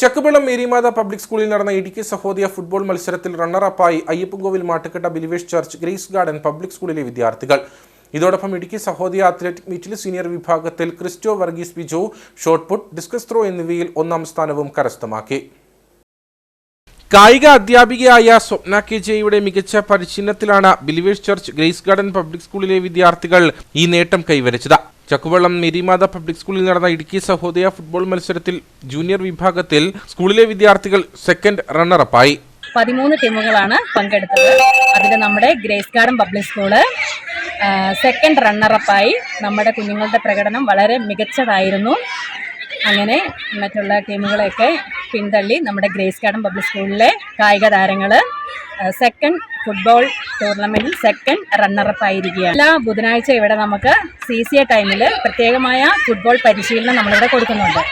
Chakkupallam Marymatha public സ്കൂളിൽ നടന്ന Idukki Sahodaya football മത്സരത്തിൽ റണ്ണറപ്പായി Ayyappankovil Mattukatta believers church grace garden public സ്കൂളിലെ വിദ്യാർത്ഥികൾ. ഇതോടൊപ്പം ഇടുക്കി സഹോദയ അത്ലറ്റിക് മീറ്റിൽ സീനിയർ വിഭാഗത്തിൽ Christo Varghese Bijo shot put discus throw എന്നിവയിൽ ഒന്നാം സ്ഥാനവും കരസ്ഥമാക്കി. കായിക അധ്യാപികയായ സ്വപ്ന കെ ജെയുടെ മികച്ച പരിശീലനത്തിലാണ് believers church grace garden public സ്കൂളിലെ വിദ്യാർത്ഥികൾ ഈ നേട്ടം കൈവരിച്ചത്. ചക്കുവള്ളം മേരിമാത പബ്ലിക് സ്കൂളിൽ നടന്ന ഇടുക്കി സഹോദയ ഫുട്ബോൾ മത്സരത്തിൽ ജൂനിയർ വിഭാഗത്തിൽ സ്കൂളിലെ വിദ്യാർത്ഥികൾ സെക്കൻഡ് റണ്ണറപ്പായി പതിമൂന്ന് ടീമുകളാണ് പങ്കെടുത്തത്. അതിൽ നമ്മുടെ grace garden public school second റണ്ണറപ്പായി നമ്മുടെ കുഞ്ഞുങ്ങളുടെ പ്രകടനം വളരെ മികച്ചതായിരുന്നു. അങ്ങനെ മറ്റുള്ള ടീമുകളെയൊക്കെ പിന്തള്ളി നമ്മുടെ ഗ്രേസ് ഗാർഡൻ പബ്ലിക് സ്കൂളിലെ കായിക താരങ്ങൾ സെക്കൻഡ് ഫുട്ബോൾ ടൂർണമെന്റിൽ സെക്കൻഡ് റണ്ണറപ്പ് ആയിരിക്കുകയാണ്. എല്ലാ ബുധനാഴ്ച ഇവിടെ നമുക്ക് സി സി എ ടൈമിൽ പ്രത്യേകമായ ഫുട്ബോൾ പരിശീലനം നമ്മളിവിടെ കൊടുക്കുന്നുണ്ട്.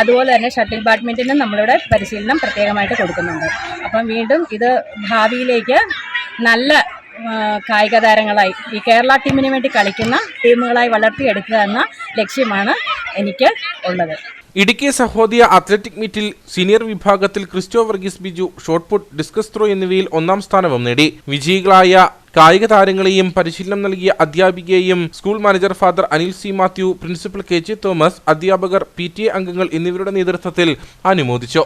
അതുപോലെ തന്നെ ഷട്ടിൽ ബാഡ്മിന്റനും നമ്മളിവിടെ പരിശീലനം പ്രത്യേകമായിട്ട് കൊടുക്കുന്നുണ്ട്. അപ്പം വീണ്ടും ഇത് ഭാവിയിലേക്ക് നല്ല കായിക താരങ്ങളായി ഈ കേരള ടീമിന് വേണ്ടി കളിക്കുന്ന ടീമുകളായി വളർത്തിയെടുക്കുക എന്ന ലക്ഷ്യമാണ് എനിക്ക് ഉള്ളത്. ഇടുക്കി സഹോദയ അത്ലറ്റിക് മീറ്റിൽ സീനിയർ വിഭാഗത്തിൽ Christo Varghese Biju shot put discus throw എന്നിവയിൽ ഒന്നാം സ്ഥാനവും നേടി. വിജയികളായ കായിക താരങ്ങളെയും പരിശീലനം നൽകിയ അധ്യാപികയെയും school manager father Anil C Mathew principal K J Thomas അധ്യാപകർ പി ടി എ അംഗങ്ങൾ എന്നിവരുടെ നേതൃത്വത്തിൽ അനുമോദിച്ചു.